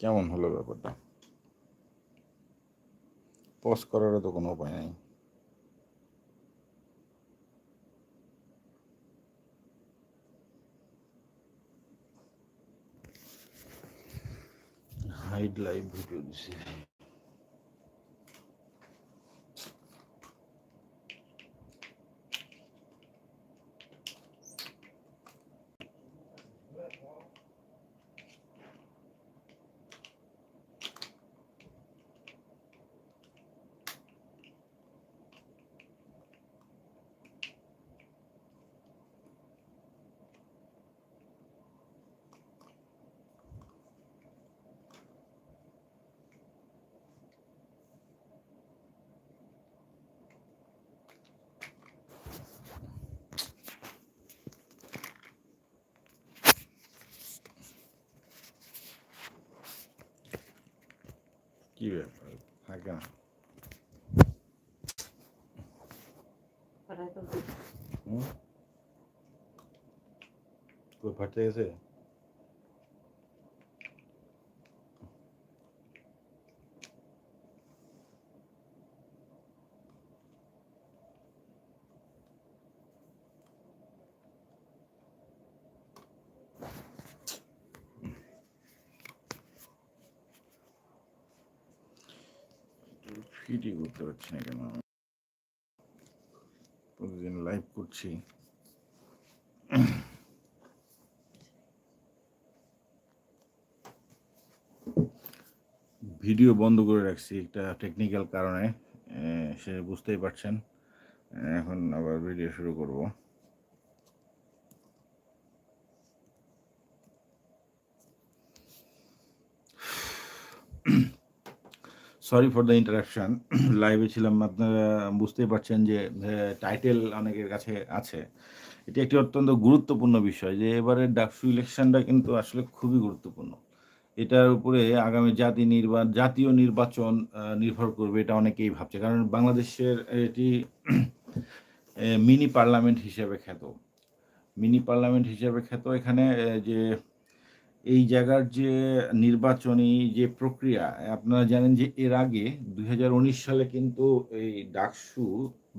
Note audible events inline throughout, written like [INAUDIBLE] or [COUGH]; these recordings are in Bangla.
কেমন হলো ব্যাপারটা? পজ করারও তো কোনো উপায় নাই। হাইড লাইভ ভিডিও দিছি। কি ব্যাপার? কই ফাটতে গেছে ফিটই করতে পারছি না কেন? প্রতিদিন লাইভ করছি। ভিডিও বন্ধ করে রাখছি একটা টেকনিক্যাল কারণে সে বুঝতেই পারছেন। এখন আবার ভিডিও শুরু করব। সরি ফর দ্য ইন্টারাকশন লাইভে ছিলাম, আপনারা বুঝতেই পারছেন যে টাইটেল অনেকের কাছে আছে। এটি একটি অত্যন্ত গুরুত্বপূর্ণ বিষয় যে, এবারের ডাকসু ইলেকশনটা কিন্তু আসলে খুবই গুরুত্বপূর্ণ। এটার উপরে আগামী জাতি নির্বাচন জাতীয় নির্বাচন নির্ভর করবে, এটা অনেকেই ভাবছে। কারণ বাংলাদেশের এটি [CLEARS THROAT] মিনি পার্লামেন্ট হিসেবে খ্যাত। মিনি পার্লামেন্ট হিসেবে খ্যাত এখানে যে এই জায়গার যে নির্বাচনী যে প্রক্রিয়া, আপনারা জানেন যে এর আগে দু হাজার উনিশ সালে কিন্তু এই ডাকসু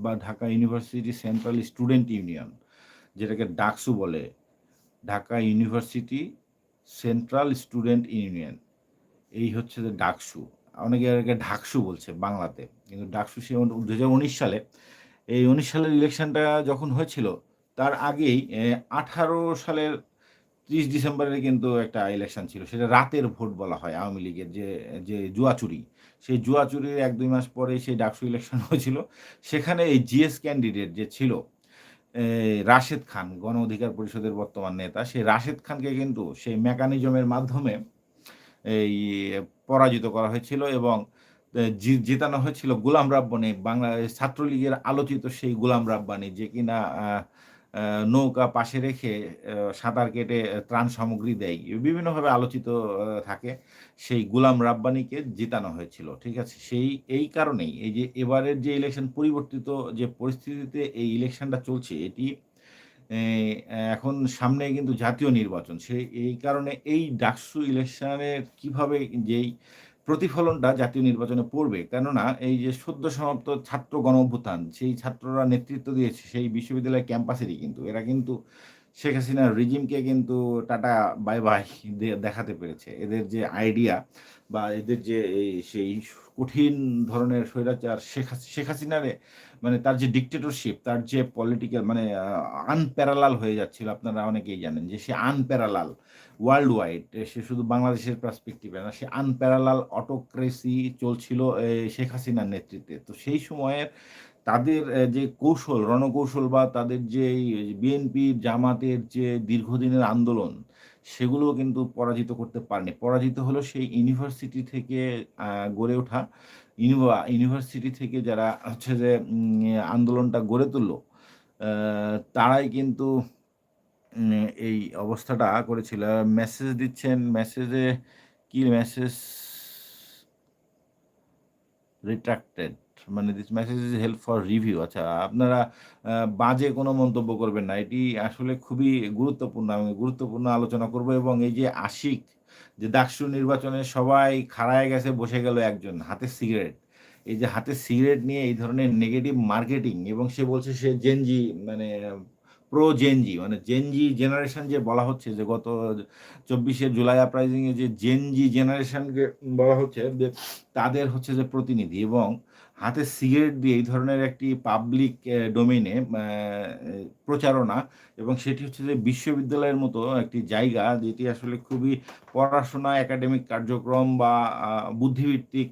বা Dhaka university central student union, যেটাকে ডাকসু বলে, Dhaka university central student union, এই হচ্ছে যে ডাকসু। অনেকে এটাকে ঢাকসু বলছে বাংলাতে, কিন্তু ডাকসু সে দু সালে, এই উনিশ সালের ইলেকশনটা যখন হয়েছিল, তার আগেই আঠারো সালের ত্রিশ ডিসেম্বরের কিন্তু একটা ইলেকশন ছিল। সেটা রাতের ভোট বলা হয় আওয়ামী লীগের যে যে জুয়াচুরি সেই জুয়াচুরির এক, দুই মাস পরে সেই ডাকসু ইলেকশন [LAUGHS] হয়েছিল। সেখানে এই জিএস ক্যান্ডিডেট যে ছিল রাশেদ খান, গণ অধিকার পরিষদের বর্তমান নেতা সেই রাশেদ খানকে কিন্তু সেই মেকানিজমের মাধ্যমে এই পরাজিত করা হয়েছিল এবং জেতানো হয়েছিল গোলাম রাব্বানি। বাংলাদেশ ছাত্রলীগের আলোচিত সেই গোলাম রাব্বানি যে কিনা নৌকা পাশে রেখে সাঁতার কেটে ত্রাণ সামগ্রী দেয়। বিভিন্নভাবে আলোচিত থাকে। সেই গুলাম রাব্বানিকে জেতানো হয়েছিল, ঠিক আছে? সেই, এই কারণেই এই যে এবারের যে ইলেকশন পরিবর্তিত যে পরিস্থিতিতে এই ইলেকশনটা চলছে, এটি এখন সামনে কিন্তু জাতীয় নির্বাচন। সেই এই কারণে এই ডাকসু ইলেকশনের কীভাবে যেই প্রতিফলনটা জাতীয় নির্বাচনে পড়বে। কেননা এই যে সদ্য সমাপ্ত ছাত্র গণ অভ্যুত্থান, সেই ছাত্ররা নেতৃত্ব দিয়েছে সেই বিশ্ববিদ্যালয় ক্যাম্পাসেরই কিন্তু। এরা কিন্তু শেখ হাসিনার রিজিমকে কিন্তু টাটা, বাই বাই দেখাতে পেরেছে। এদের যে আইডিয়া বা এদের যে সেই কঠিন ধরনের স্বৈরাচার শেখ শেখ হাসিনারে মানে তার যে ডিকটেটরশিপ তার যে পলিটিক্যাল মানে আনপ্যারালাল হয়ে যাচ্ছিল, আপনারা অনেকেই জানেন যে সে আনপ্যারালাল ওয়ার্ল্ড ওয়াইড সে শুধু বাংলাদেশের পার্সপেক্টিভে না, সে আনপ্যারালাল অটোক্রেসি চলছিল শেখ হাসিনার নেতৃত্বে। তো সেই সময়ের তাদের যে কৌশল, রণকৌশল বা তাদের যে বিএনপি জামাতের যে দীর্ঘদিনের আন্দোলন সেগুলো কিন্তু পরাজিত করতে পারেনি। পরাজিত হলো সেই ইউনিভার্সিটি থেকে গড়ে ওঠা ইউনিভা- ইউনিভার্সিটি থেকে যারা হচ্ছে যে আন্দোলনটা গড়ে তুললো তারাই কিন্তু এই অবস্থাটা করেছিল মেসেজ দিচ্ছেন মেসেজে কি মেসেজ রিট্রাক্টেড মানে this message is help for review আচ্ছা আপনারা বাজে কোনো মন্তব্য করবেন না। এটি আসলে খুবই গুরুত্বপূর্ণ। আমি গুরুত্বপূর্ণ আলোচনা করব এবং এই যে আশিক, যে ডাকসু নির্বাচনে সবাই খাড়ায় গেছে, বসে গেল একজন, হাতে সিগারেট। এই যে হাতে সিগারেট নিয়ে এই ধরনের নেগেটিভ মার্কেটিং এবং সে বলছে সে জেনজি মানে প্রো জেনজি মানে জেনজি জেনারেশন যে বলা হচ্ছে, যে গত ২৪শে জুলাই আপরাইজিং এ যে জেনজি জেনারেশনকে বলা হচ্ছে, যে তাদের হচ্ছে যে প্রতিনিধি এবং হাতে সিগারেট দিয়ে এই ধরনের একটি পাবলিক এ ডোমেইনে প্রচারণা এবং সেটি হচ্ছে যে বিশ্ববিদ্যালয়ের মতো একটি জায়গা যেটি আসলে খুবই পড়াশোনা একাডেমিক কার্যক্রম বা বুদ্ধিভিত্তিক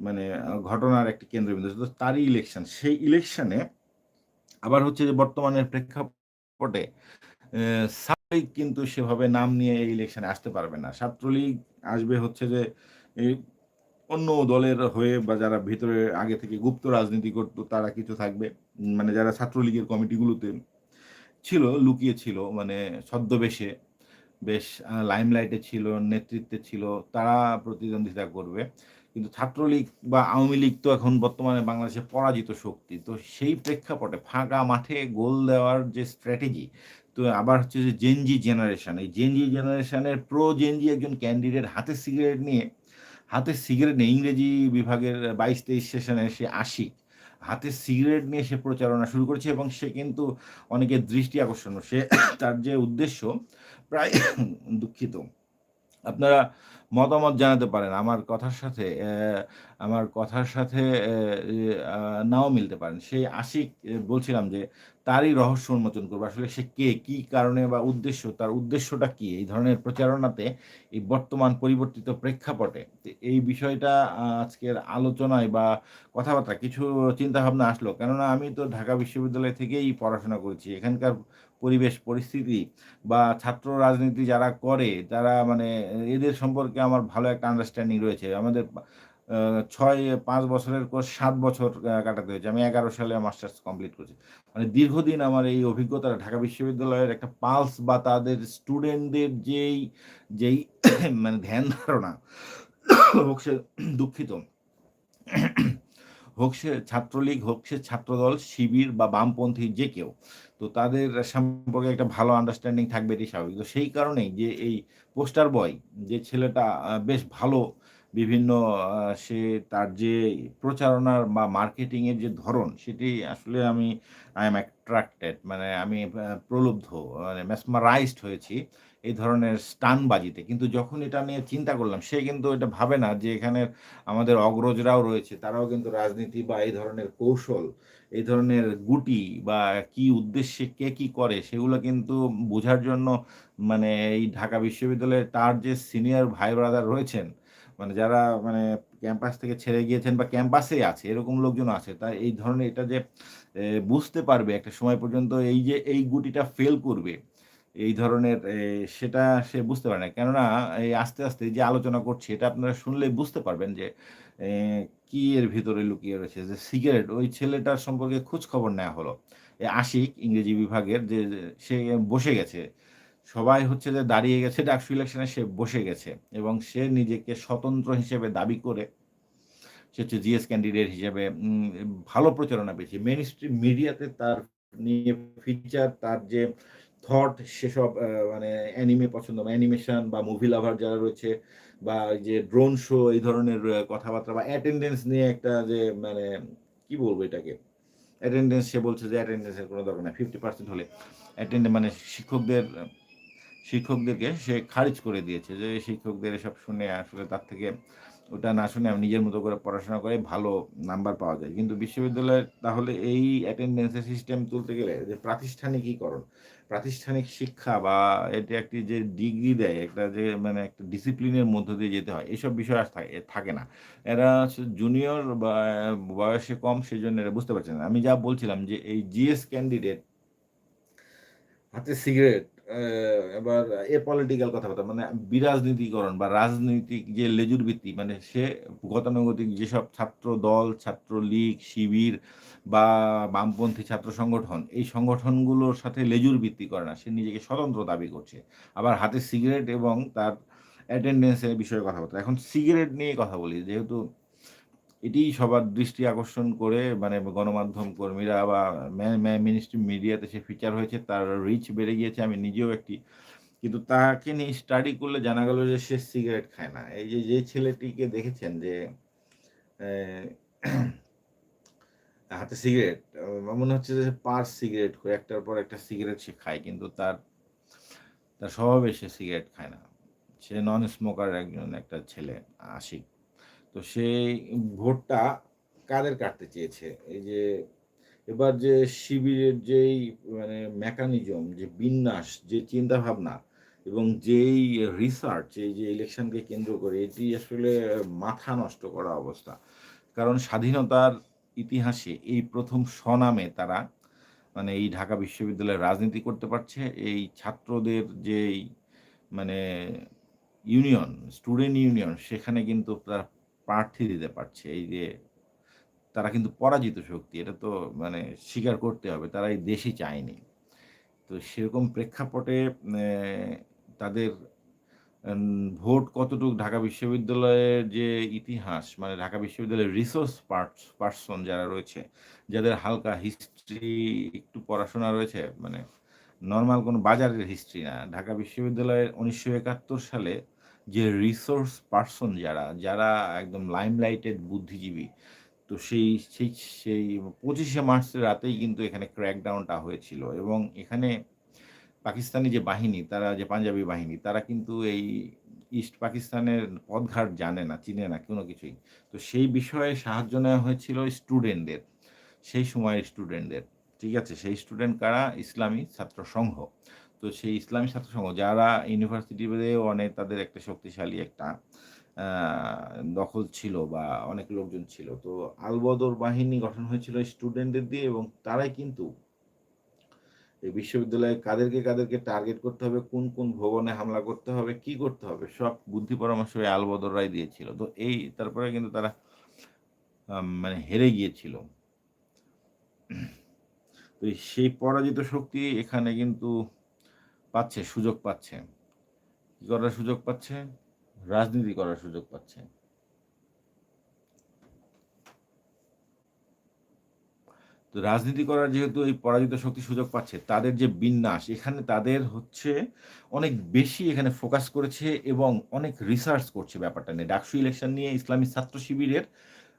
মানে ঘটনার একটি কেন্দ্রবিন্দু। তারই ইলেকশন। সেই ইলেকশনে আবার হচ্ছে যে বর্তমানের প্রেক্ষাপটে ছাত্রলীগ কিন্তু সেভাবে নাম নিয়ে এই ইলেকশনে আসতে পারবে না। ছাত্রলীগ আসবে হচ্ছে যে অন্য দলের হয়ে বা যারা ভিতরে আগে থেকে গুপ্ত রাজনীতি করতো তারা কিছু থাকবে। মানে যারা ছাত্রলীগের কমিটিগুলোতে ছিল, লুকিয়ে ছিল মানে ছদ্মবেশে বেশ লাইমলাইটে ছিল, নেতৃত্বে ছিল, তারা প্রতিদ্বন্দ্বিতা করবে। কিন্তু ছাত্রলীগ বা আওয়ামী লীগ তো এখন বর্তমানে বাংলাদেশে পরাজিত শক্তি। তো সেই প্রেক্ষাপটে ফাঁকা মাঠে গোল দেওয়ার যে স্ট্র্যাটেজি তো আবার হচ্ছে যে জেনজি জেনারেশন। এই জেনজি জেনারেশনের প্রো জেনজি একজন ক্যান্ডিডেট হাতে সিগারেট নিয়ে, হাতে সিগারেট নিয়ে ইংরেজি বিভাগের ২২-২৩ সেশনে সে আশিক। হাতে সিগারেট নিয়ে সে প্রচারণা শুরু করেছে এবং সে কিন্তু অনেকের দৃষ্টি আকর্ষণ সে তার যে উদ্দেশ্য, প্রায় দুঃখিত। আপনারা মতামত জানাতে পারেন আমার কথার সাথে আমার কথার সাথে নাও মিলতে পারেন। সেই আশিক বলছিলাম যে তারই রহস্য উন্মোচন করব। আসলে সে কে? কি কারণে বা উদ্দেশ্য, তার উদ্দেশ্যটা কি? এই ধরনের প্রচারণাতে এই বর্তমান পরিবর্তিত প্রেক্ষাপটে এই বিষয়টা আজকের আলোচনায় বা কথাবার্তা কিছু চিন্তাভাবনা আসলো। কেননা আমি তো ঢাকা বিশ্ববিদ্যালয় থেকেই পড়াশোনা করেছি। এখানকার পরিবেশ, পরিস্থিতি বা ছাত্র রাজনীতি যারা করে, তারা মানে এদের সম্পর্কে আমার ভালো একটা আন্ডারস্ট্যান্ডিং রয়েছে। আমাদের ছয়, পাঁচ বছরের কোর্স সাত বছর কাটাতে হয়েছে। আমি ১১ সালে মাস্টার্স কমপ্লিট করেছি। মানে দীর্ঘদিন আমার এই অভিজ্ঞতাটা ঢাকা বিশ্ববিদ্যালয়ের একটা পালস বা তাদের স্টুডেন্টদের যেই যেই [COUGHS] মানে ধ্যান ধারণা [COUGHS] দুঃখিত। হোক সে ছাত্রলীগ, হোক সে ছাত্রদল, শিবির বা বামপন্থী যে কেউ। তো তাদের সম্পর্কে একটা ভালো আন্ডারস্ট্যান্ডিং থাকবে এটি স্বাভাবিক। তো সেই কারণেই যে এই পোস্টার বয় যে ছেলেটা বেশ ভালো বিভিন্ন সে তার যে প্রচারণার বা মার্কেটিংয়ের যে ধরন সেটি আসলে আমি আই এম অ্যাট্রাক্টেড মানে আমি প্রলুব্ধ মানে ম্যাসমারাইজড হয়েছি এই ধরনের স্টানবাজিতে। কিন্তু যখন এটা নিয়ে চিন্তা করলাম সে কিন্তু এটা ভাবে না যে এখানে আমাদের অগ্রজরাও রয়েছে। তারাও কিন্তু রাজনীতি বা এই ধরনের কৌশল, এই ধরনের গুটি বা কি উদ্দেশ্যে কে কি করে সেগুলো কিন্তু বোঝার জন্য মানে এই ঢাকা বিশ্ববিদ্যালয়ে তার যে সিনিয়র ভাই ব্রাদার রয়েছেন, মানে যারা মানে ক্যাম্পাস থেকে ছেড়ে গিয়েছেন বা ক্যাম্পাসে আছে এরকম লোকজন আছে। তাই এই ধরনের এটা যে বুঝতে পারবে একটা সময় পর্যন্ত এই যে এই গুটিটা ফেল করবে। এই ধরনের সেটা সে বুঝতে পারে না। কেননা এই আস্তে, আস্তে যে আলোচনা করছি এটা আপনারা শুনলেই বুঝতে পারবেন যে কি এর ভিতরে লুকিয়ে রয়েছে। যে সিগারেট ওই ছেলেটার সম্পর্কে খোঁজখবর নেওয়া হলো। আশিক ইংরেজি বিভাগের যে সে বসে গেছে। সবাই হচ্ছে যে দাঁড়িয়ে গেছে ডাকসু ইলেকশনে সে বসে গেছে এবং সে নিজেকে স্বতন্ত্র হিসেবে দাবি করে সে হচ্ছে জিএস ক্যান্ডিডেট হিসেবে ভালো প্রচারণা পেয়েছে। মেইনস্ট্রিম মিডিয়াতে তার নিয়ে ফিচার তার যে থট সেসব মানে অ্যানিমে পছন্দ বা অ্যানিমেশন বা মুভি লাভার যারা রয়েছে বা যে ড্রোন শো এই ধরনের কথাবার্তা বা অ্যাটেন্ডেন্স নিয়ে একটা যে মানে কি বলব এটাকে? অ্যাটেন্ডেন্স সে বলছে যে অ্যাটেন্ডেন্স এর কোনো দরকার নাই। 50% হলে অ্যাটেন্ড মানে শিক্ষকদের শিক্ষকদেরকে সে খারিজ করে দিয়েছে যে শিক্ষকদের এসব শুনে আসলে তার থেকে ওটা না শুনে আমি নিজের মতো করে পড়াশোনা করে ভালো নাম্বার পাওয়া যায়। কিন্তু বিশ্ববিদ্যালয়ের তাহলে এই অ্যাটেন্ডেন্স এর সিস্টেম তুলতে গেলে যে প্রাতিষ্ঠানিকীকরণ, প্রাতিষ্ঠানিক শিক্ষা বা এটা একটি যে ডিগ্রি দেয় একটা যে মানে একটা ডিসিপ্লিনের মধ্য দিয়ে যেতে হয়। এসব বিষয় আর থাকে না। এরা জুনিয়র বা বয়সে কম সেজন্য এরা বুঝতে পারছে না। আমি যা বলছিলাম যে এই জিএস ক্যান্ডিডেট হাতে সিগারেট এবার এপলিটিক্যাল কথাবার্তা মানে বিরাজনীতিকরণ বা রাজনৈতিক যে লেজুর ভিত্তি মানে সে গতানুগতিক যেসব ছাত্র দল, ছাত্রলীগ, শিবির বা বামপন্থী ছাত্র সংগঠন, এই সংগঠনগুলোর সাথে লেজুর ভিত্তি করে না। সে নিজেকে স্বতন্ত্র দাবি করছে। আবার হাতে সিগারেট এবং তার অ্যাটেন্ডেন্স এর বিষয়ে কথাবার্তা। এখন সিগারেট নিয়ে কথা বলি যেহেতু এটিই সবার দৃষ্টি আকর্ষণ করে মানে গণমাধ্যম কর্মীরা বা মিনিস্ট্রি মিডিয়াতে সে ফিচার হয়েছে তার রিচ বেড়ে গিয়েছে আমি নিজেও একটি কিন্তু তাকে নিয়ে স্টাডি করলে জানা গেল যে সে সিগারেট খায় না এই যে যে ছেলেটিকে দেখেছেন যে হাতে সিগারেট মনে হচ্ছে যে পার সিগারেট করে, একটার পর একটা সিগারেট সে খায়, কিন্তু তার তার স্বভাবে সে সিগারেট খায় না। সে নন স্মোকার একজন, একটা ছেলে, আশিক। তো সেই ভোটটা কাদের কাটতে চেয়েছে? এই যে, এবার যে শিবিরের যেই মানে মেকানিজম যে বিন্যাস, যে চিন্তা ভাবনা এবং যেই রিসার্চ এই যে ইলেকশনকে কেন্দ্র করে, এটি আসলে মাথা নষ্ট করা অবস্থা। কারণ স্বাধীনতার ইতিহাসে এই প্রথম স্বনামে তারা মানে এই ঢাকা বিশ্ববিদ্যালয়ে রাজনীতি করতে পারছে। এই ছাত্রদের যেই মানে ইউনিয়ন, স্টুডেন্ট ইউনিয়ন, সেখানে কিন্তু তারা প্রার্থী দিতে পারছে। এই যে, তারা কিন্তু পরাজিত শক্তি, এটা তো মানে স্বীকার করতে হবে। তারা এই দেশই চায়নি। তো সেরকম প্রেক্ষাপটে তাদের ভোট কতটুকু ঢাকা বিশ্ববিদ্যালয়ের যে ইতিহাস মানে ঢাকা বিশ্ববিদ্যালয়ের রিসোর্স পার্সন যারা রয়েছে, যাদের হালকা হিস্ট্রি একটু পড়াশোনা রয়েছে মানে নর্মাল কোনো বাজারের হিস্ট্রি না, ঢাকা বিশ্ববিদ্যালয়ের উনিশশো একাত্তর সালে যে রিসোর্স পার্সন যারা যারা একদম লাইমলাইটেড বুদ্ধিজীবী, তো সেই সেই সেই পঁচিশে মার্চের রাতেই কিন্তু এখানে ক্র্যাকডাউনটা হয়েছিল এবং এখানে পাকিস্তানি যে বাহিনী, তারা যে পাঞ্জাবি বাহিনী, তারা কিন্তু এই ইস্ট পাকিস্তানের পথঘাট জানে না, চিনে না কোনো কিছুই। তো সেই বিষয়ে সাহায্য নেওয়া হয়েছিল স্টুডেন্টদের সেই সময়ের স্টুডেন্টদের ঠিক আছে? সেই স্টুডেন্ট কারা? ইসলামী ছাত্র সংঘ। তো সেই ইসলামী ছাত্র সংঘ, যারা ইউনিভার্সিটিতেও অনেক তাদের একটা শক্তিশালী একটা দখল ছিল বা অনেক লোকজন ছিল। তো আলবদর বাহিনী গঠন হয়েছিল স্টুডেন্টদের দিয়ে এবং তারাই কিন্তু এই বিশ্ববিদ্যালয়ে কাদেরকে কাদেরকে টার্গেট করতে হবে, কোন কোন ভবনে হামলা করতে হবে, কি করতে হবে, সব বুদ্ধি পরামর্শ আলবদররাই দিয়েছিল। তো এই তারপরে কিন্তু তারা মানে হেরে গিয়েছিল। তো সেই পরাজিত শক্তি এখানে কিন্তু পাচ্ছে, সুযোগ পাচ্ছে। কি করার সুযোগ পাচ্ছে? রাজনীতি করার সুযোগ পাচ্ছে। তো রাজনীতি করার যেহেতু এই পরাজিত শক্তি সুযোগ পাচ্ছে, তাদের যে বিন্যাস, এখানে তাদের হচ্ছে অনেক বেশি এখানে ফোকাস করেছে এবং অনেক রিসার্চ করছে ব্যাপারটা নিয়ে। ডাকসু ইলেকশন নিয়ে ইসলামী ছাত্র শিবিরের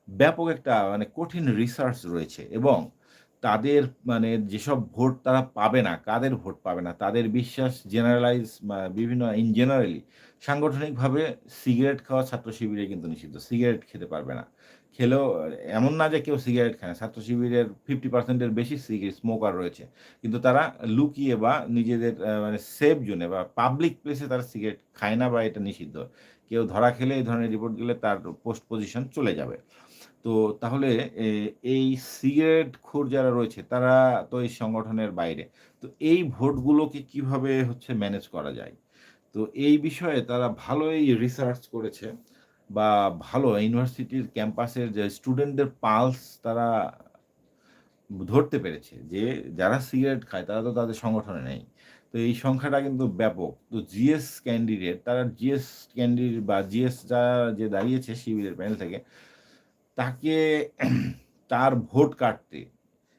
ব্যাপক একটা মানে কঠিন রিসার্চ রয়েছে এবং তাদের মানে যেসব ভোট তারা পাবে না, কাদের ভোট পাবে না, তাদের বিশ্বাস জেনারেলাইজ বিভিন্ন ইন জেনারেলি সাংগঠনিকভাবে সিগারেট খাওয়া ছাত্র শিবিরে কিন্তু নিষিদ্ধ সিগারেট খেতে পারবে না। খেলেও, এমন না যে কেউ সিগারেট খায় ছাত্র শিবিরের ফিফটি পার্সেন্টের বেশি স্মোকার রয়েছে। কিন্তু তারা লুকিয়ে বা নিজেদের মানে সেফ জোনে বা পাবলিক প্লেসে তারা সিগারেট খায় না বা এটা নিষিদ্ধ। কেউ ধরা খেলে এই ধরনের রিপোর্ট গেলে তার পোস্ট পজিশন চলে যাবে। তো তাহলে এই সিগারেট খোর যারা রয়েছে, তারা তো এই সংগঠনের বাইরে। তো এই ভোটগুলোকে কীভাবে হচ্ছে ম্যানেজ করা যায়? তো এই বিষয়ে তারা ভালোই রিসার্চ করেছে। বা ভালো ইউনিভার্সিটির ক্যাম্পাসের যে স্টুডেন্টদের পালস তারা ধরতে পেরেছে যে যারা সিগারেট খায় তারা তো তাদের সংগঠনে নেই। তো এই সংখ্যাটা কিন্তু ব্যাপক। তো জিএস ক্যান্ডিডেট, তারা জিএস ক্যান্ডিডেট বা জিএস যারা যে দাঁড়িয়েছে শিবিরের প্যানেল থেকে, তাকে তার ভোট কাটতে,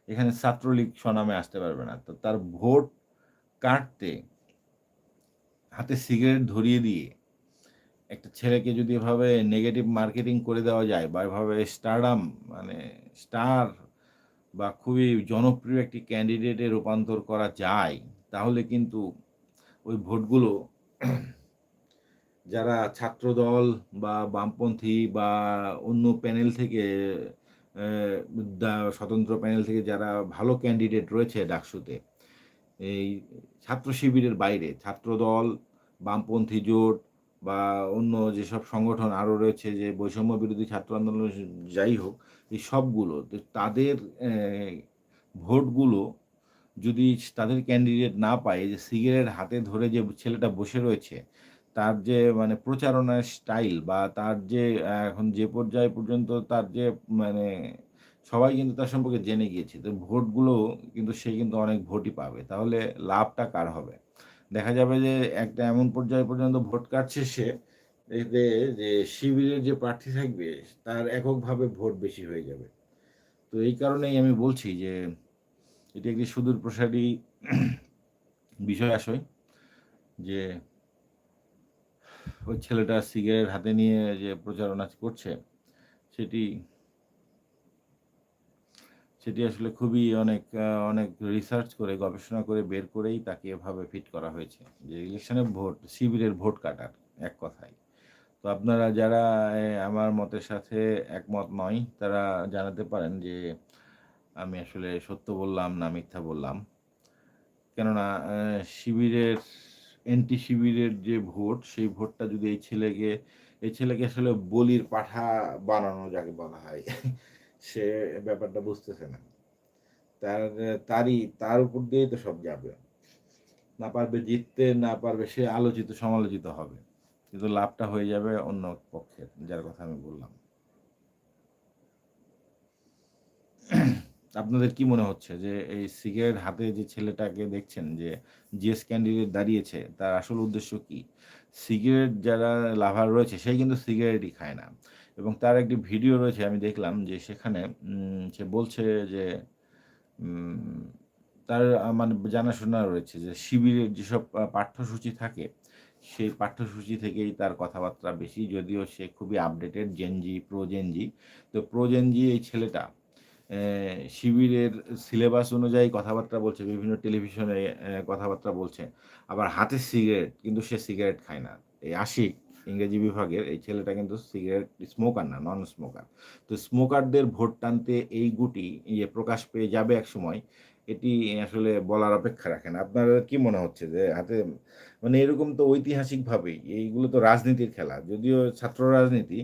এখানে ছাত্রলীগ স্বনামে আসতে পারবে না। তো তার ভোট কাটতে, হাতে সিগারেট ধরিয়ে দিয়ে একটা ছেলেকে যদি এভাবে নেগেটিভ মার্কেটিং করে দেওয়া যায় বা এভাবে স্টারডাম মানে স্টার বা খুবই জনপ্রিয় একটি ক্যান্ডিডেটে রূপান্তর করা যায়, তাহলে কিন্তু ওই ভোটগুলো যারা ছাত্রদল বা বামপন্থী বা অন্য প্যানেল থেকে স্বতন্ত্র প্যানেল থেকে যারা ভালো ক্যান্ডিডেট রয়েছে ডাকসুতে, এই ছাত্র শিবিরের বাইরে, ছাত্রদল, বামপন্থী জোট বা অন্য যেসব সংগঠন আরও রয়েছে যে বৈষম্য বিরোধী ছাত্র আন্দোলন যাই হোক, এই সবগুলো তাদের ভোটগুলো যদি তাদের ক্যান্ডিডেট না পায় যে সিগারেট হাতে ধরে যে ছেলেটা বসে রয়েছে, তার যে মানে প্রচারণার স্টাইল বা তার যে এখন যে পর্যায়ে পর্যন্ত তার যে মানে সবাই কিন্তু তার সম্পর্কে জেনে গিয়েছে, তো ভোটগুলো কিন্তু সে কিন্তু অনেক ভোটই পাবে, তাহলে লাভটা কার হবে? দেখা যাবে যে একটা এমন পর্যায়ে পর্যন্ত ভোট কাটছে সে, এতে যে শিবিরের যে প্রার্থী থাকবে, তার এককভাবে ভোট বেশি হয়ে যাবে। তো এই কারণেই আমি বলছি যে, এটি একটি সুদূর প্রসারী বিষয় আসয় যে, ওই ছেলেটা সিগারেট হাতে নিয়ে যে প্রচারণা করছে, সেটি সেটি আসলে খুবই অনেক অনেক রিসার্চ করে, গবেষণা করে বের করেই তাকে এভাবে ফিট করা হয়েছে। যে ইলেকশনে ভোট শিবিরের ভোট কাটার, এক কথায়। তো আপনারা যারা আমার মতের সাথে একমত নয়, তারা জানাতে পারেন যে আমি আসলে সত্য বললাম না মিথ্যা বললাম। কেননা শিবিরের এনটি শিবিরের যে ভোট, সেই ভোটটা যদি এই ছেলেকে এই ছেলেকে আসলে বলির পাঠা বানানো যাকে বলা হয় সে ব্যাপারটা বুঝতেছে না। তার, তারই, তার উপর দিয়েই তো সব যাবে। না পারবে জিততে, না পারবে সে আলোচিত, সমালোচিত হবে। কিন্তু লাভটা হয়ে যাবে অন্য পক্ষের, যার কথা আমি বললাম। আপনাদের কি মনে হচ্ছে যে এই সিগারেট হাতে যে ছেলেটাকে দেখছেন যে জিএস ক্যান্ডিডেট দাঁড়িয়েছে, তার আসল উদ্দেশ্য কি? সিগারেট যারা লাভার রয়েছে সেই কিন্তু সিগারেটই খায় না। এবং তার একটি ভিডিও রয়েছে, আমি দেখলাম যে সেখানে সে বলছে যে তার মানে জানাশোনা রয়েছে যে শিবিরের যেসব পাঠ্যসূচি থাকে, সেই পাঠ্যসূচি থেকেই তার কথাবার্তা বেশি, যদিও সে খুবই updated Gen Z pro Gen Z তো প্রো জেনজি এই ছেলেটা শিবিরের সিলেবাস অনুযায়ী কথাবার্তা বলছে, বিভিন্ন টেলিভিশনে কথাবার্তা বলছে, আবার হাতে সিগারেট কিন্তু সে সিগারেট খায় না। এই আশিক ইংরেজি বিভাগের এই ছেলেটা কিন্তু সিগারেট স্মোকার না নন স্মোকার তো স্মোকারদের ভোট টানতে এই গুটি ইয়ে প্রকাশ পেয়ে যাবে এক সময়, এটি আসলে বলার অপেক্ষা রাখেন আপনার কি মনে হচ্ছে যে হাতে মানে এরকম তো ঐতিহাসিকভাবেই এইগুলো তো রাজনীতির খেলা, যদিও ছাত্র রাজনীতি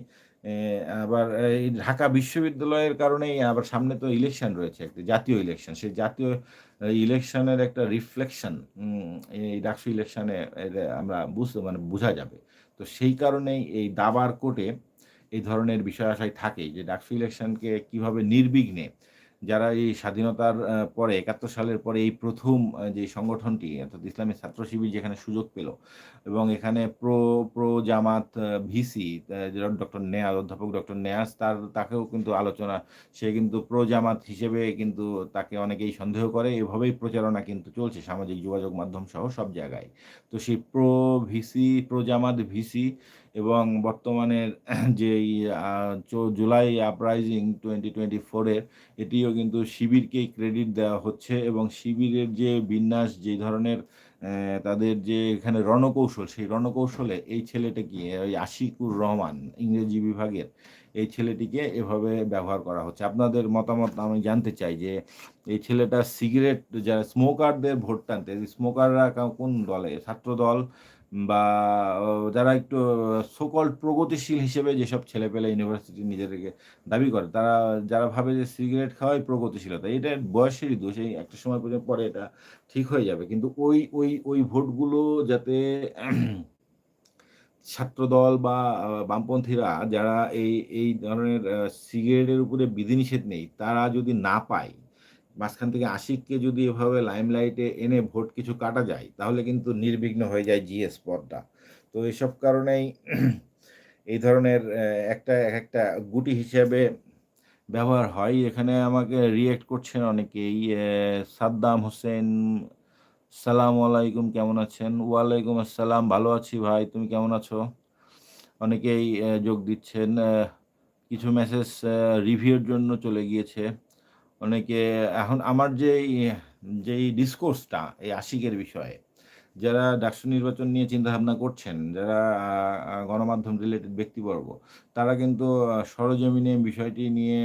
আবার এই ঢাকা বিশ্ববিদ্যালয়ের কারণেই আবার সামনে তো ইলেকশন রয়েছে, একটি জাতীয় ইলেকশন সেই জাতীয় ইলেকশনের একটা রিফ্লেকশন এই ডাকসু ইলেকশনে আমরা বুঝতে মানে বোঝা যাবে। তো সেই কারণেই এই দাবার কোর্টে এই ধরনের বিষয় আশায় থাকে যে ডাকসু ইলেকশনকে কীভাবে নির্বিঘ্নে যারা এই স্বাধীনতার পরে একাত্তর সালের পরে এই প্রথম যে সংগঠনটি, অর্থাৎ ইসলামী ছাত্র শিবির, যেখানে সুযোগ পেল এবং এখানে pro pro Jamaat VC doctor Niaz, অধ্যাপক ডক্টর নেয়াজ, তার, তাকেও কিন্তু আলোচনা, সে কিন্তু প্রো জামাত হিসেবে কিন্তু তাকে অনেকেই সন্দেহ করে। এভাবেই প্রচারণা কিন্তু চলছে সামাজিক যোগাযোগ মাধ্যম সহ সব জায়গায়। তো সেই pro VC, pro Jamaat VC এবং বর্তমানের [CLEARS THROAT] যে জুলাই আপরাইজিং টোয়েন্টি টোয়েন্টি ফোরের এটিও কিন্তু শিবিরকেই ক্রেডিট দেওয়া হচ্ছে এবং শিবিরের যে বিন্যাস যে ধরনের তাদের যে এখানে রণকৌশল, সেই রণকৌশলে এই ছেলেটাকে ওই আশিকুর রহমান, ইংরেজি বিভাগের, এই ছেলেটিকে এভাবে ব্যবহার করা হচ্ছে। আপনাদের মতামত আমি জানতে চাই যে, এই ছেলেটা সিগারেট, যারা স্মোকারদের ভোট টানতে স্মোকাররা কোন দলে? ছাত্র দল বা যারা একটু সকল প্রগতিশীল হিসেবে যেসব ছেলেপেলে ইউনিভার্সিটি নিজেদেরকে দাবি করে, তারা, যারা ভাবে যে সিগারেট খাওয়াই প্রগতিশীলতা, এটা বয়সেরই দোষ, এই একটা সময় পর্যন্ত পরে এটা ঠিক হয়ে যাবে। কিন্তু ওই ওই ওই ভোটগুলো যাতে [CLEARS THROAT] ছাত্রদল বা বামপন্থীরা যারা এই এই ধরনের সিগারেটের উপরে বিধিনিষেধ নেই, তারা যদি না পায় মাঝখান থেকে আশিককে যদি এভাবে লাইমলাইটে এনে ভোট কিছু কাটা যায়, তাহলে কিন্তু নির্বিঘ্ন হয়ে যায় জিএস পদটা। তো এসব কারণেই এই ধরনের একটা, এক একটা গুটি হিসেবে ব্যবহার হয়। এখানে আমাকে রিয়েক্ট করছেন অনেকেই সাদ্দাম হোসেন, সালাম আলাইকুম, কেমন আছেন? ওয়ালাইকুম আসসালাম, ভালো আছি ভাই, তুমি কেমন আছো? অনেকেই যোগ দিচ্ছেন কিছু মেসেজ রিভিউর জন্য চলে গিয়েছে। অনেকে, এখন আমার যে যেই ডিসকোর্সটা এই আশিকের বিষয়ে, যারা ডাকসু নির্বাচন নিয়ে চিন্তাভাবনা করছেন, যারা গণমাধ্যম রিলেটেড ব্যক্তিবর্গ, তারা কিন্তু সরজমিনে বিষয়টি নিয়ে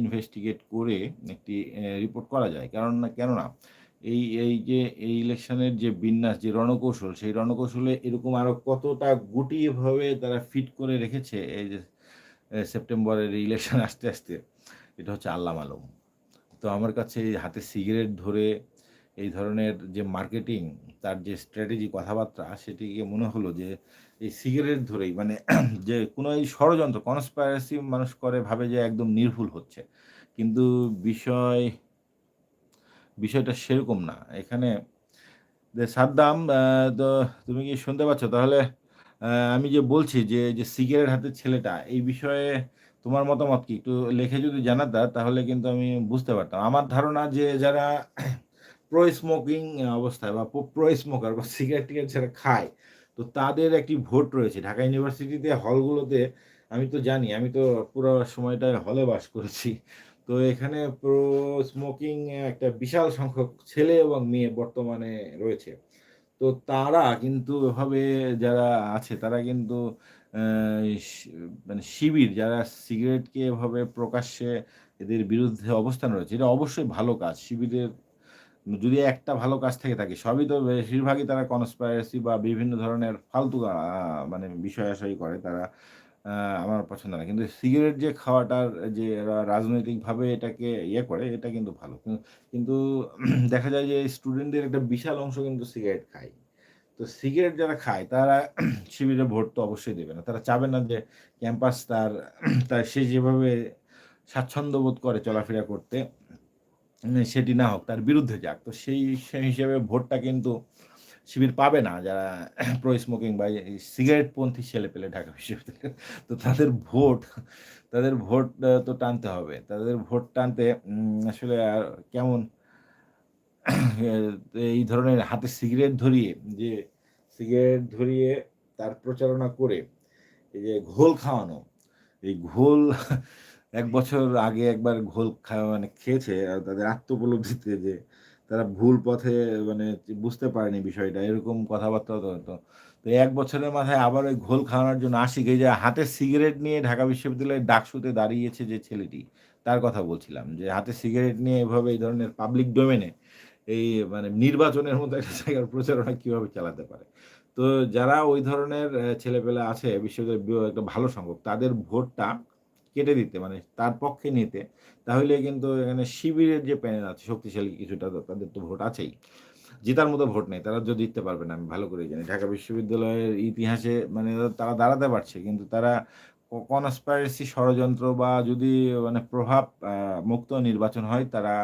ইনভেস্টিগেট করে একটি রিপোর্ট করা যায়। কারণ না, কেননা, এই এই যে, এই ইলেকশনের যে বিন্যাস, যে রণকৌশল, সেই রণকৌশলে এরকম আরও কতটা গুটিয়েভাবে তারা ফিট করে রেখেছে, এই যে সেপ্টেম্বরের ইলেকশন আসতে আসতে। এটা হচ্ছে আল্লাহ আলম তো আমার কাছে হাতে সিগারেট ধরে এই ধরনের যে মার্কেটিং তার যে স্ট্র্যাটেজি কথাবার্তা সেটিকে মনে হলো যে এই সিগারেট ধরেই মানে [CLEARS THROAT] যে কোনো এই ষড়যন্ত্র কনসপারেসি মানুষ করে ভাবে যে একদম নির্ভুল হচ্ছে। কিন্তু বিষয় বিষয়টা সেরকম না। এখানে সাদ্দাম তো তুমি কি শুনতে পাচ্ছ? তাহলে আমি যে বলছি যে, যে সিগারেট হাতের ছেলেটা এই বিষয়ে তোমার মতামত কি? একটু লেখে যদি জানাতা তাহলে কিন্তু আমি বুঝতে পারতাম। আমার ধারণা যে যারা [CLEARS THROAT] প্রো স্মোকিং অবস্থায় বা প্রো স্মোকার বা সিগারেট-টিগারেট যারা খায়, তো তাদের একটি ভোট রয়েছে। ঢাকা ইউনিভার্সিটিতে হলগুলোতে আমি তো জানি, আমি তো পুরো সময়টায় হলে বাস করেছি। তো এখানে প্রো স্মোকিং একটা বিশাল সংখ্যক ছেলে এবং মেয়ে বর্তমানে রয়েছে। তো তারা কিন্তু এভাবে যারা আছে তারা কিন্তু মানে শিবির যারা সিগারেটকে এভাবে প্রকাশ্যে এদের বিরুদ্ধে অবস্থান রয়েছে, এটা অবশ্যই ভালো কাজ। শিবিরের যদি একটা ভালো কাজ থেকে থাকে, সবই তো বেশিরভাগই তারা কনস্পাইরেসি বা বিভিন্ন ধরনের ফালতু মানে বিষয়-আশয় করে তারা আমার পছন্দ না। কিন্তু সিগারেট যে খাওয়াটার যে রাজনৈতিকভাবে এটাকে ইয়ে করে, এটা কিন্তু ভালো। কিন্তু দেখা যায় যে স্টুডেন্টদের একটা বিশাল অংশ কিন্তু সিগারেট খায়। তো সিগারেট যারা খায় তারা শিবিরে ভোট তো অবশ্যই দেবে না। তারা চাবে না যে ক্যাম্পাস তার তার সে যেভাবে স্বাচ্ছন্দ্য বোধ করে চলাফেরা করতে, সেটি না হোক, তার বিরুদ্ধে যাক। তো সেই হিসেবে ভোটটা কিন্তু শিবির পাবে না যারা [CLEARS THROAT] প্রো স্মোকিং বা সিগারেটপন্থী ছেলেপেলে ঢাকা বিশ্ববিদ্যালয়ে। তো তাদের ভোট তাদের ভোট তো টানতে হবে। তাদের ভোট টানতে আসলে আর কেমন এই ধরনের হাতে সিগারেট ধরিয়ে যে সিগারেট ধরিয়ে তার প্রচারণা করে এই যে ঘোল খাওয়ানো, এই ঘোল এক বছর আগে একবার ঘোল খাওয়া মানে খেয়েছে আ তাদের আত্মোপলব্ধিতে যে তারা ভুল পথে মানে বুঝতে পারেনি বিষয়টা। এরকম কথাবার্তা তো হতো। তো ১ বছরের মাথায় আবার ওই ঘোল খাওয়ানোর জন্য আশিক এই যে হাতে সিগারেট নিয়ে ঢাকা বিশ্ববিদ্যালয়ের ডাকসুতে দাঁড়িয়েছে যে ছেলেটি, তার কথা বলছিলাম। যে হাতে সিগারেট নিয়ে এভাবে এই ধরনের পাবলিক ডোমেনে এই মানে নির্বাচনের মতো একটা জায়গার প্রচারণা কীভাবে চালাতে পারে। তো যারা ওই ধরনের ছেলেপেলে আছে বিশ্ববিদ্যালয়ের একটা ভালো সংখ্যক, তাদের ভোটটা কেটে দিতে মানে তার পক্ষে নিতে, তাহলে কিন্তু এখানে শিবিরের যে প্যানেল আছে শক্তিশালী কিছুটা তাদের তো ভোট আছেই। জেতার মতো ভোট নেই। তারা যদি জিততে পারবে না আমি ভালো করে জানি। ঢাকা বিশ্ববিদ্যালয়ের ইতিহাসে মানে তারা দাঁড়াতে পারছে। কিন্তু তারা ক কনস্পাইরেসি ষড়যন্ত্র বা যদি মানে প্রভাব মুক্ত নির্বাচন হয় তারা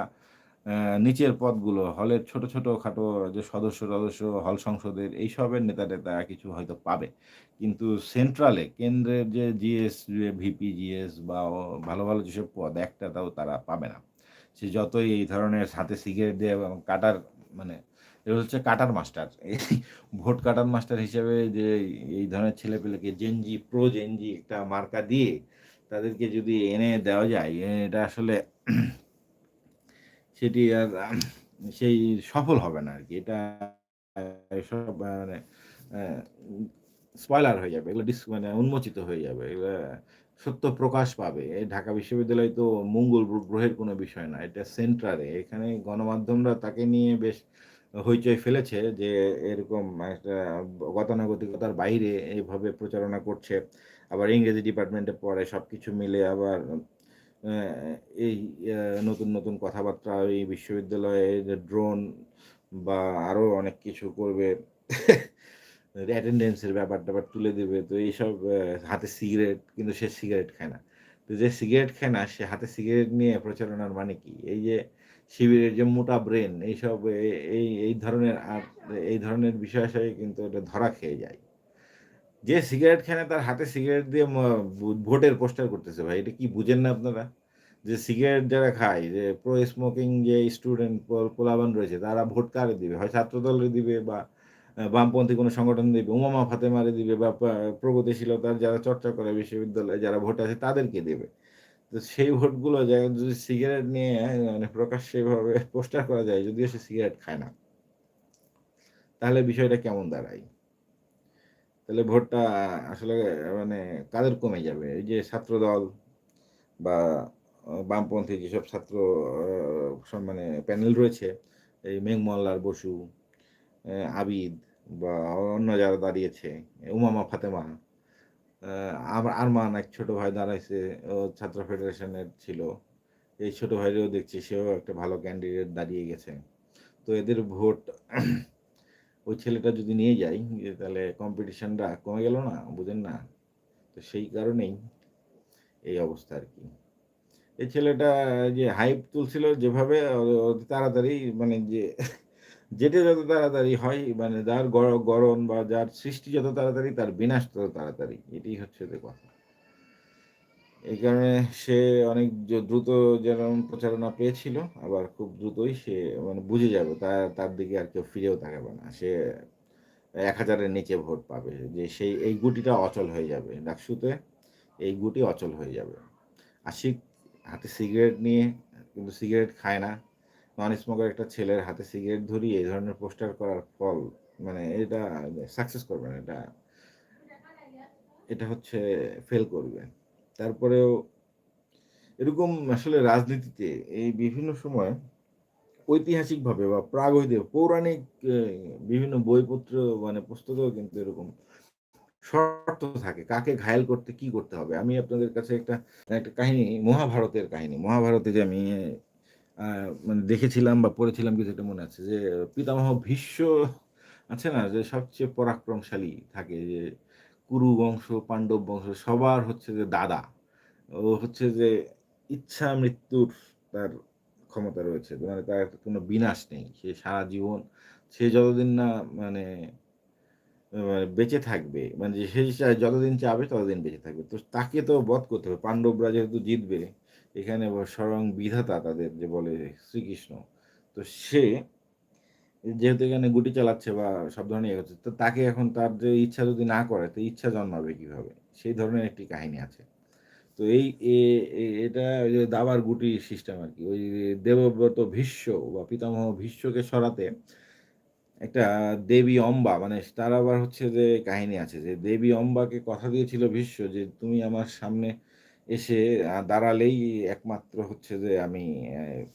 নিচের পদগুলো হলের ছোট, ছোট খাটো যে সদস্য সদস্য হল সংসদের এইসবের নেতা-টেতা কিছু হয়তো পাবে। কিন্তু সেন্ট্রালে কেন্দ্রের যে জিএস, ভিপি, জিএস বা ভালো, ভালো যেসব পদ একটা তাও তারা পাবে না। সে যতই এই ধরনের হাতে সিগারেট দিয়ে কাটার মানে এগুলো হচ্ছে কাটার মাস্টার। এই ভোট কাটার মাস্টার হিসেবে যে এই ধরনের ছেলেপেলেকে জেনজি, প্রো জেনজি একটা মার্কা দিয়ে তাদেরকে যদি এনে দেওয়া যায়, এটা আসলে সেটি আর সেই সফল হবে না আর কি এটা সব মানে স্পয়লার হয়ে যাবে। এগুলো ডিস মানে উন্মোচিত হয়ে যাবে। এগুলা সত্য প্রকাশ পাবে। এই ঢাকা বিশ্ববিদ্যালয় তো মঙ্গল গ্রহের কোনো বিষয় না। এটা সেন্ট্রালে। এখানে গণমাধ্যমরা তাকে নিয়ে বেশ হইচই ফেলেছে যে, এরকম একটা গতানুগতিকতার বাইরে এভাবে প্রচারণা করছে। আবার ইংরেজি ডিপার্টমেন্টে পড়ে সব কিছু মিলে আবার এই নতুন, নতুন কথাবার্তা এই বিশ্ববিদ্যালয়ে ড্রোন বা আরও অনেক কিছু করবে। [LAUGHS] অ্যাটেন্ডেন্সের ব্যাপার-ট্যাপার তুলে দেবে তো এইসব হাতে সিগারেট কিন্তু সে সিগারেট খায় না। তো যে সিগারেট খায় না সে হাতে সিগারেট নিয়ে প্রচারণার মানে কি? এই যে শিবিরের যে মোটা ব্রেন এইসব এই এই ধরনের আর এই ধরনের বিষয়-আশয়ে কিন্তু এটা ধরা খেয়ে যায়। যে সিগারেট খায় তার হাতে সিগারেট দিয়ে ভোটের পোস্টার করতেছে ভাই। এটা কি বুঝেন না আপনারা? যে সিগারেট যারা খায় যে প্রো স্মোকিং যে স্টুডেন্ট প পোলাপান রয়েছে তারা ভোট কারে দিবে? হয় ছাত্রদলে দিবে বা বামপন্থী কোনো সংগঠন দিবে, উমামা ফাতেমারে দিবে বা প্রগতিশীলতার যারা চর্চা করে বিশ্ববিদ্যালয়ে যারা ভোট আছে তাদেরকে দেবে। তো সেই ভোটগুলো যদি সিগারেট নিয়ে মানে প্রকাশ্যে এভাবে পোস্টার করা যায় যদিও সে সিগারেট খায় না। তাহলে বিষয়টা কেমন দাঁড়ায়? তাহলে ভোটটা আসলে মানে কাদের কমে যাবে? এই যে ছাত্রদল বা বামপন্থী যেসব ছাত্র মানে প্যানেল রয়েছে, এই মেঘমল্লার বসু, আবিদ বা অন্য যারা দাঁড়িয়েছে, উমামা ফাতেমা, অ্যা আম আরমান এক ছোট ভাই দাঁড়াইছে, ও ছাত্র ফেডারেশনের ছিল। এই ছোট ভাইরেও দেখছি সেও একটা ভালো ক্যান্ডিডেট দাঁড়িয়ে গেছে। তো এদের ভোট ওই ছেলেটা যদি নিয়ে যায় তাহলে কম্পিটিশনটা কমে গেল না? বুঝেন না? তো সেই কারণেই এই অবস্থা আর কি এই ছেলেটা যে হাইপ তুলছিল যেভাবে তাড়াতাড়ি মানে যে, যেটা যত তাড়াতাড়ি হয় মানে যার গরম বা যার সৃষ্টি যত তাড়াতাড়ি, তার বিনাশ তত তাড়াতাড়ি এটাই হচ্ছে কথা এই কারণে সে অনেক দ্রুত যেরকম প্রচারণা পেয়েছিল, আবার খুব দ্রুতই সে মানে বুঝে যাবে তার তার দিকে আর কেউ ফিরেও তাকাবে না। সে এক হাজারের নিচে ভোট পাবে, যে সেই, এই গুটিটা অচল হয়ে যাবে, ডাকসুতে এই গুটি অচল হয়ে যাবে। আশিক হাতে সিগারেট নিয়ে, কিন্তু সিগারেট খায় না। নন স্মোকার একটা ছেলের হাতে সিগারেট ধরিয়ে এই ধরনের পোস্টার করার ফল মানে এটা সাকসেস করবে না, এটা এটা হচ্ছে ফেল করবে। তারপরেও এরকম আসলে রাজনীতিতে এই বিভিন্ন সময় ঐতিহাসিকভাবে বা প্রাগৈতিক পৌরাণিক বিভিন্ন বইপত্র মানে পুস্তকেও কিন্তু এরকম শর্ত থাকে কাকে ঘায়েল করতে কি করতে হবে। আমি আপনাদের কাছে একটা একটা কাহিনী, মহাভারতের কাহিনী। মহাভারতে যে আমি মানে দেখেছিলাম বা পড়েছিলাম কিছু একটা মনে আছে যে পিতামহ ভীষ্ম আছে না যে সবচেয়ে পরাক্রমশালী থাকে যে কুরু বংশ, পাণ্ডব বংশ, সবার হচ্ছে যে দাদা। ও হচ্ছে যে ইচ্ছা মৃত্যুর তার ক্ষমতা রয়েছে। মানে তার কোনো বিনাশ নেই। সে সারা জীবন, সে যতদিন না মানে মানে বেঁচে থাকবে মানে যে সে যতদিন চাবে ততদিন বেঁচে থাকবে। তো তাকে তো বধ করতে হবে। পাণ্ডবরা যেহেতু জিতবে, এখানে স্বয়ং বিধাতা তাদের যে বলে শ্রীকৃষ্ণ, তো সে যেহেতু এখানে গুটি চালাচ্ছে বা সব ধরনের এগোচ্ছে তো তাকে এখন তার যে ইচ্ছা যদি না করে, তো ইচ্ছা জন্মাবে কীভাবে? সেই ধরনের একটি কাহিনী আছে। তো এই এটা ওই যে দাবার গুটি সিস্টেম আর কি, ওই দেবব্রত ভীষ্ম বা পিতামহ ভীষ্মকে সরাতে একটা দেবী অম্বা মানে তার আবার হচ্ছে যে কাহিনী আছে যে দেবী অম্বাকে কথা দিয়েছিল ভীষ্ম যে তুমি আমার সামনে এসে দাঁড়ালেই একমাত্র হচ্ছে যে আমি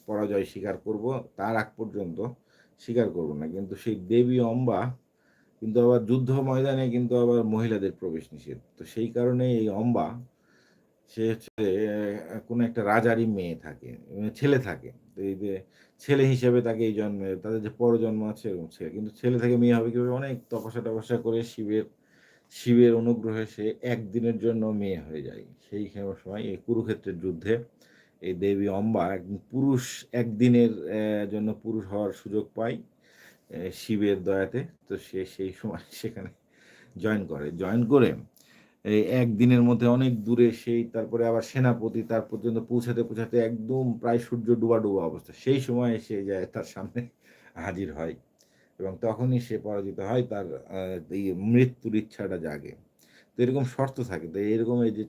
পরাজয় স্বীকার করব, তার আগ পর্যন্ত স্বীকার করব না, কিন্তু সেই দেবী অম্বা কিন্তু আবার যুদ্ধ ময়দানে কিন্তু আবার মহিলাদের প্রবেশ নিষেধ। তো সেই কারণে এই অম্বা, সে হচ্ছে কোনো একটা রাজারই মেয়ে থাকে মানে ছেলে থাকে। এই যে ছেলে হিসেবে তাকে এই জন্মে, তাদের যে পরজন্ম আছে এরকম ছেলে। কিন্তু ছেলে থেকে মেয়ে হবে কীভাবে? অনেক তপস্যা টপস্যা করে শিবের শিবের অনুগ্রহে সে একদিনের জন্য মেয়ে হয়ে যায়। সেই সময় এই কুরুক্ষেত্রের যুদ্ধে এই দেবী অম্বা পুরুষ, একদিনের জন্য পুরুষ হওয়ার সুযোগ পায় শিবের দয়াতে। তো সে সেই সময় [LAUGHS] সেখানে জয়েন করে। জয়েন করে, এই একদিনের মধ্যে অনেক দূরে সেই, তারপরে আবার সেনাপতি, তার পর্যন্ত পৌঁছাতে পৌঁছাতে একদম প্রায় সূর্য ডুবা ডুবা অবস্থা। সেই সময় সে যায়, তার সামনে হাজির হয় এবং তখনই সে পরাজিত হয়, তার এই মৃত্যুর ইচ্ছাটা জাগে। তো এরকম শর্ত থাকে। তো এরকম এই যে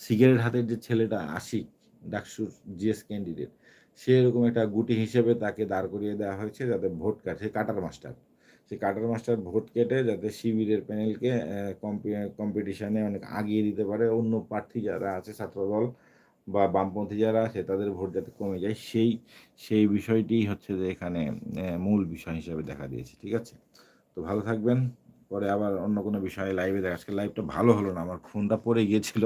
সিগারেট হাতের যে ছেলেটা আশিক ডাকসুর জিএস ক্যান্ডিডেট। সে এরকম একটা গুটি হিসেবে তাকে দাঁড় করিয়ে দেওয়া হয়েছে যাতে ভোট কাটে কাটার মাস্টার। সেই কাটার মাস্টার ভোট কেটে যাতে শিবিরের প্যানেলকে কম্পিটিশনে অনেক আগিয়ে দিতে পারে। অন্য প্রার্থী যারা আছে, ছাত্রদল বা বামপন্থী যারা আছে, তাদের ভোট যাতে কমে যায়, সেই সেই বিষয়টি হচ্ছে যে এখানে মূল বিষয় হিসেবে দেখা দিয়েছে, ঠিক আছে? তো ভালো থাকবেন। পরে আবার অন্য কোনো বিষয়ে লাইভে দেখা আজকে লাইভটা ভালো হলো না, আমার ফোনটা পড়ে গিয়েছিল।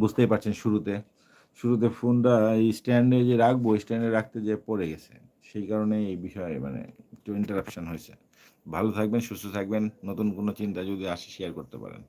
বুঝতেই পারছেন শুরুতে। শুরুতে ফোনটা এই স্ট্যান্ডে যে রাখব, স্ট্যান্ডে রাখতে যে পড়ে গেছে, সেই কারণে এই বিষয়ে মানে একটু ইন্টারাপশন হয়েছে। ভালো থাকবেন, সুস্থ থাকবেন। নতুন কোনো চিন্তা যদি আসে শেয়ার করতে পারেন।